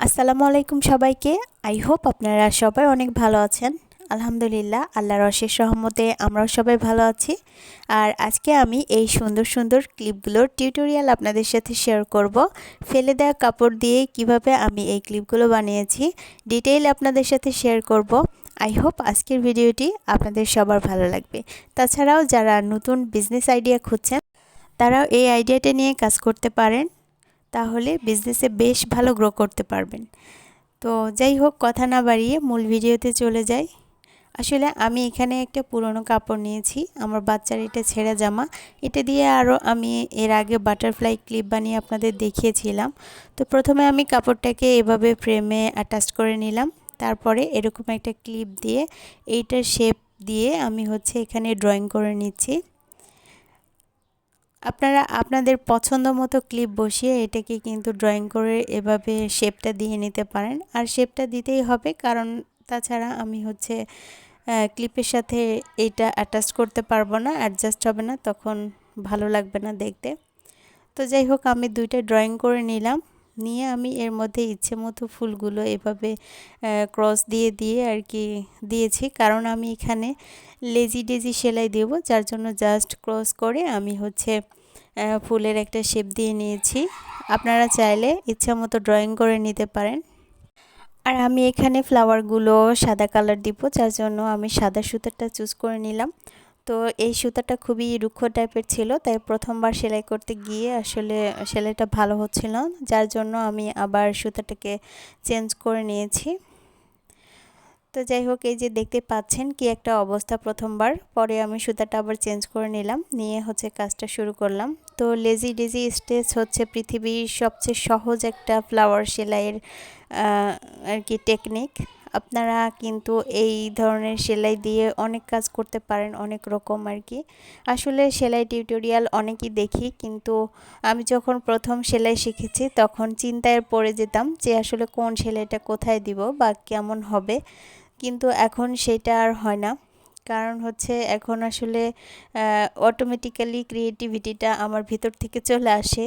আসসালামু আলাইকুম সবাইকে। আই হোপ আপনারা সবাই অনেক ভালো আছেন। আলহামদুলিল্লাহ, আল্লাহর অশেষ রহমতে আমরাও সবাই ভালো আছি। আর আজকে আমি এই সুন্দর সুন্দর ক্লিপগুলোর টিউটোরিয়াল আপনাদের সাথে শেয়ার করব। ফেলে দেওয়া কাপড় দিয়ে কীভাবে আমি এই ক্লিপগুলো বানিয়েছি ডিটেইল আপনাদের সাথে শেয়ার করব। আই হোপ আজকের ভিডিওটি আপনাদের সবার ভালো লাগবে। তাছাড়াও যারা নতুন বিজনেস আইডিয়া খুঁজছেন, তারাও এই আইডিয়াটা নিয়ে কাজ করতে পারেন। তাহলে বিজনেসে বেশ ভালো গ্রো করতে পারবেন। তো যাই হোক, কথা না বাড়িয়ে মূল ভিডিওতে চলে যাই। আসলে আমি এখানে একটা পুরনো কাপড় নিয়েছি, আমার বাচ্চার এটা ছেঁড়া জামা। এটা দিয়ে আরও আমি এর আগে বাটারফ্লাই ক্লিপ বানিয়ে আপনাদের দেখিয়েছিলাম। তো প্রথমে আমি কাপড়টাকে এভাবে ফ্রেমে অ্যাটাচ করে নিলাম। তারপরে এরকম একটা ক্লিপ দিয়ে এইটার শেপ দিয়ে আমি হচ্ছে এখানে ড্রয়িং করে নিচ্ছি। আপনারা আপনাদের পছন্দ মতো ক্লিপ বসিয়ে এটাকে কিন্তু ড্রয়িং করে এভাবে শেপটা দিয়ে নিতে পারেন। আর শেপটা দিতেই হবে, কারণ তাছাড়া আমি হচ্ছে ক্লিপের সাথে এটা অ্যাটাচ করতে পারব না অ্যাডজাস্ট হবে না, তখন ভালো লাগবে না দেখতে। তো যাই হোক, আমি দুইটা ড্রয়িং করে নিলাম। নিয়ে আমি এর মধ্যে ইচ্ছে মতো ফুলগুলো এভাবে ক্রস দিয়ে দিয়ে আর কি দিয়েছি। কারণ আমি এখানে লেজি ডেজি সেলাই দেব, যার জন্য জাস্ট ক্রস করে আমি হচ্ছে ফুলের একটা শেপ দিয়ে নিয়েছি। আপনারা চাইলে ইচ্ছা মতো ড্রয়িং করে নিতে পারেন। আর আমি এখানে ফ্লাওয়ারগুলো সাদা কালার দিব, যার জন্য আমি সাদা সুতাটা চুজ করে নিলাম। তো এই সুতাটা খুবই রুক্ষ টাইপের ছিল, তাই প্রথমবার সেলাই করতে গিয়ে আসলে সেলাইটা ভালো হচ্ছিল, যার জন্য আমি আবার সুতাটাকে চেঞ্জ করে নিয়েছি। তো যাই হোক, এই যে দেখতে পাচ্ছেন কি একটা অবস্থা প্রথমবার, পরে আমি সুতাটা আবার চেঞ্জ করে নিলাম, নিয়ে হচ্ছে কাজটা শুরু করলাম। তো লেজি ডেজি স্টেচ হচ্ছে পৃথিবীর সবচেয়ে সহজ একটা ফ্লাওয়ার সেলাইয়ের আর কি টেকনিক আপনারা কিন্তু এই ধরনের সেলাই দিয়ে অনেক কাজ করতে পারেন, অনেক রকম আর কি। আসলে সেলাই টিউটোরিয়াল অনেকই দেখি, কিন্তু আমি যখন প্রথম সেলাই শিখেছি তখন চিন্তায় পড়ে যেতাম যে আসলে কোন সেলাইটা কোথায় দিব বা কেমন হবে। কিন্তু এখন সেটা আর হয় না। কারণ হচ্ছে এখন আসলে অটোমেটিক্যালি ক্রিয়েটিভিটিটা আমার ভিতর থেকে চলে আসে,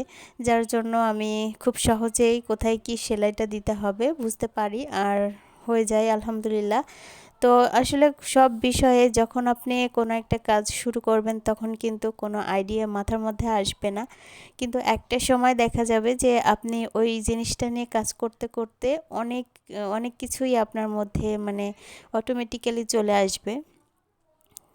যার জন্য আমি খুব সহজেই কোথায় কি সেলাইটা দিতে হবে বুঝতে পারি। আর হয়ে যায়, আলহামদুলিল্লাহ। তো আসলে সব বিষয়ে যখন আপনি কোনো একটা কাজ শুরু করবেন, তখন কিন্তু কোনো আইডিয়া মাথার মধ্যে আসবে না। কিন্তু একটা সময় দেখা যাবে যে আপনি ওই জিনিসটা নিয়ে কাজ করতে করতে অনেক অনেক কিছুই আপনার মধ্যে মানে অটোমেটিক্যালি চলে আসবে।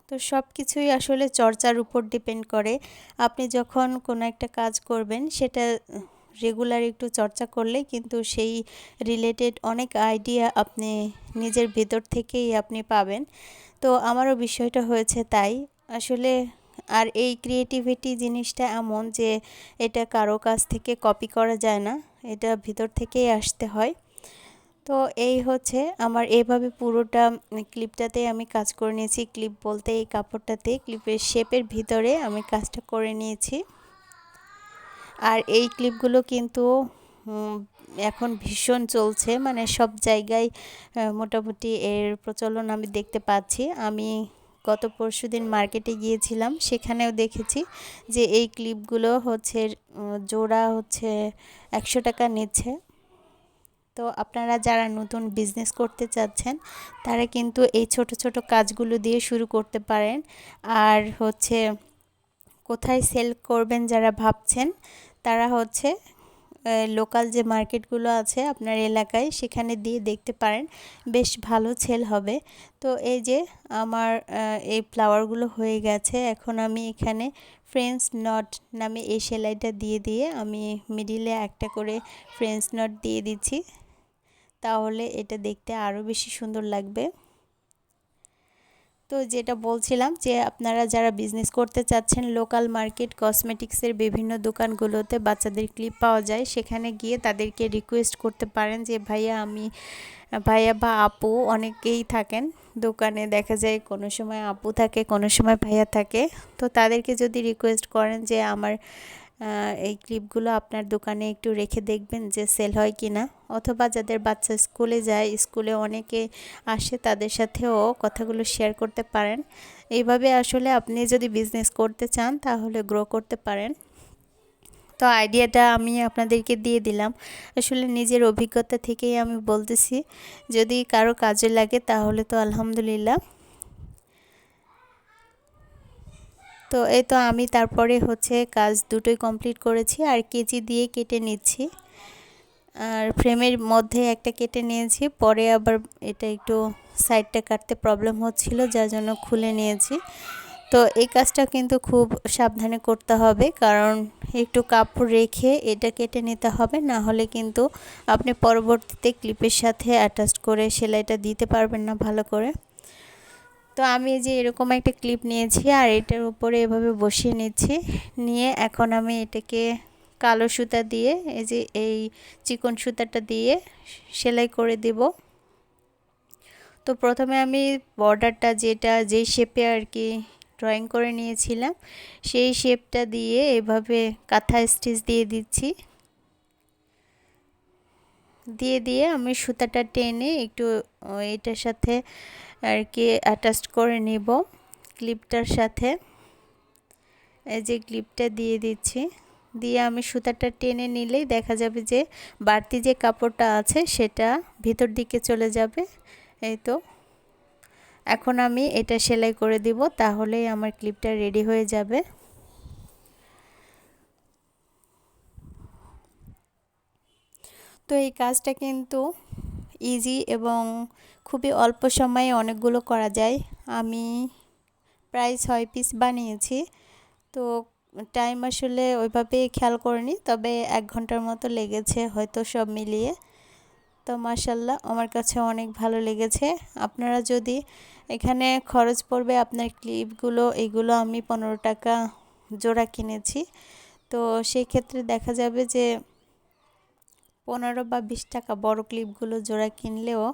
তো সব কিছুই আসলে চর্চার উপর ডিপেন্ড করে। আপনি যখন কোনো একটা কাজ করবেন, সেটা রেগুলার একটু চর্চা করলে কিন্তু সেই রিলেটেড অনেক আইডিয়া আপনি নিজের ভেতর থেকেই আপনি পাবেন। তো আমারও বিষয়টা হয়েছে তাই। আসলে আর এই ক্রিয়েটিভিটি জিনিসটা এমন যে এটা কারও কাছ থেকে কপি করা যায় না, এটা ভিতর থেকেই আসতে হয়। তো এই হচ্ছে আমার এইভাবে পুরোটা ক্লিপটাতে আমি কাজ করে নিয়েছি। ক্লিপ বলতে এই কাপড়টাতে ক্লিপের শেপের ভিতরে আমি কাজটা করে নিয়েছি। আর এই ক্লিপগুলো কিন্তু এখন ভীষণ চলছে। মানে সব জায়গায় মোটামুটি এর প্রচলন আমি দেখতে পাচ্ছি। আমি গত পরশু দিন মার্কেটে গিয়েছিলাম, সেখানেও দেখেছি যে এই ক্লিপগুলো হচ্ছে জোড়া হচ্ছে একশো টাকা নিচ্ছে। তো আপনারা যারা নতুন বিজনেস করতে চাচ্ছেন, তারা কিন্তু এই ছোট ছোট কাজগুলো দিয়ে শুরু করতে পারেন। আর হচ্ছে, কোথায় সেল করবেন যারা ভাবছেন তারা হচ্ছে লোকাল যে মার্কেটগুলো আছে আপনার এলাকায় সেখানে দিয়ে দেখতে পারেন, বেশ ভালো সেল হবে। তো এই যে আমার এই ফ্লাওয়ারগুলো হয়ে গেছে, এখন আমি এখানে ফ্রেন্স নট নামে এই সেলাইটা দিয়ে দিয়ে আমি মিডিলে একটা করে ফ্রেন্স নট দিয়ে দিচ্ছি। তাহলে এটা দেখতে আরও বেশি সুন্দর লাগবে। তো যেটা বলছিলাম যে আপনারা যারা বিজনেস করতে চাচ্ছেন লোকাল মার্কেট কসমেটিক্সের বিভিন্ন দোকানগুলোতে বাচ্চাদের ক্লিপ পাওয়া যায়, সেখানে গিয়ে তাদেরকে রিকোয়েস্ট করতে পারেন যে, ভাইয়া, আমি, ভাইয়া বা আপু অনেকেই থাকেন দোকানে, দেখা যায় কোনো সময় আপু থাকে, কোনো সময় ভাইয়া থাকে। তো তাদেরকে যদি রিকোয়েস্ট করেন যে, আমার এই ক্লিপগুলো আপনার দোকানে একটু রেখে দেখবেন যে সেল হয় কি না। অথবা যাদের বাচ্চা স্কুলে যায়, স্কুলে অনেকে আসে তাদের সাথেও কথাগুলো শেয়ার করতে পারেন। এইভাবে আসলে আপনি যদি বিজনেস করতে চান তাহলে গ্রো করতে পারেন। তো আইডিয়াটা আমি আপনাদেরকে দিয়ে দিলাম। আসলে নিজের অভিজ্ঞতা থেকেই আমি বলতেছি, যদি কারও কাজে লাগে তাহলে তো আলহামদুলিল্লাহ। তো এই তো আমি তারপরে হচ্ছে কাজ দুটোই কমপ্লিট করেছি, আর কেজি দিয়ে কেটে নিচ্ছি। আর ফ্রেমের মধ্যে একটা কেটে নিয়েছি, পরে আবার এটা একটু সাইডটা কাটতে প্রবলেম হচ্ছিল, যার জন্য খুলে নিয়েছি। তো এই কাজটা কিন্তু খুব সাবধানে করতে হবে, কারণ একটু কাপড় রেখে এটা কেটে নিতে হবে, না হলে কিন্তু আপনি পরবর্তীতে ক্লিপের সাথে অ্যাটাচ করে সেলাইটা দিতে পারবেন না ভালো করে। তো আমি যে এরকম একটা ক্লিপ নিয়েছি আর এটার উপরে এভাবে বসিয়ে নিচ্ছি। নিয়ে এখন আমি এটাকে কালো সুতা দিয়ে, এই যে এই চিকন সুতাটা দিয়ে সেলাই করে দেব। তো প্রথমে আমি বর্ডারটা যেটা যেই শেপে আর কি ড্রয়িং করে নিয়েছিলাম, সেই শেপটা দিয়ে এভাবে কাঁথা স্টিচ দিয়ে দিচ্ছি। দিয়ে দিয়ে আমি সুতাটা টেনে একটু এটার সাথে আর কি অ্যাটাচ করে নেব ক্লিপটার সাথে। এই যে ক্লিপটা দিয়ে দিচ্ছি। দিয়ে আমি সুতাটা টেনে নিলেই দেখা যাবে যে বাড়তি যে কাপড়টা আছে সেটা ভিতর দিকে চলে যাবে। এই তো। এখন আমি এটা সেলাই করে দিব তাহলেই আমার ক্লিপটা রেডি হয়ে যাবে। তো এই কাজটা কিন্তু ইজি এবং খুবই অল্প সময়ে অনেকগুলো করা যায়। আমি প্রায় ছয় পিস বানিয়েছি। তো টাইম আসলে ওইভাবে খেয়াল করিনি, তবে এক ঘণ্টার মতো লেগেছে হয়তো সব মিলিয়ে। তো মাসাল্লাহ আমার কাছে অনেক ভালো লেগেছে। আপনারা যদি এখানে খরচ পড়বে আপনার ক্লিপগুলো এগুলো আমি পনেরো টাকা জোড়া কিনেছি। তো সেই ক্ষেত্রে দেখা যাবে যে পনেরো বা বিশ টাকা বড় ক্লিপগুলো জোড়া কিনলেও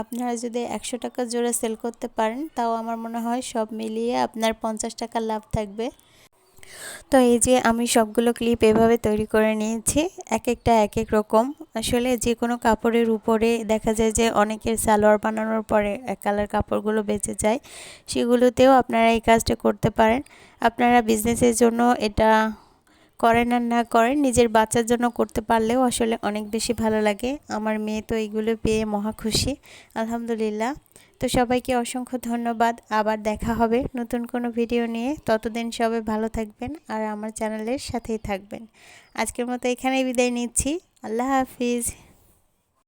আপনারা যদি একশো টাকা জোড়া সেল করতে পারেন, তাও আমার মনে হয় সব মিলিয়ে আপনার পঞ্চাশ টাকা লাভ থাকবে। তো এই যে আমি সবগুলো ক্লিপ এভাবে তৈরি করে নিয়েছি, এক একটা এক এক রকম। আসলে যে কোনো কাপড়ের উপরে দেখা যায় যে অনেকের সালোয়ার বানানোর পরে এক কালার কাপড়গুলো বেঁচে যায়, সেগুলোতেও আপনারা এই কাজটা করতে পারেন। আপনারা বিজনেসের জন্য এটা করেন আর না করেন, নিজের বাচ্চার জন্য করতে পারলেও আসলে অনেক বেশি ভালো লাগে। আমার মেয়ে তো এইগুলো পেয়ে মহা খুশি। আলহামদুলিল্লাহ। তো সবাইকে অসংখ্য ধন্যবাদ। আবার দেখা হবে নতুন কোনো ভিডিও নিয়ে। ততদিন সবাই ভালো থাকবেন আর আমার চ্যানেলের সাথেই থাকবেন। আজকের মতো এখানেই বিদায় নিচ্ছি। আল্লাহ হাফিজ।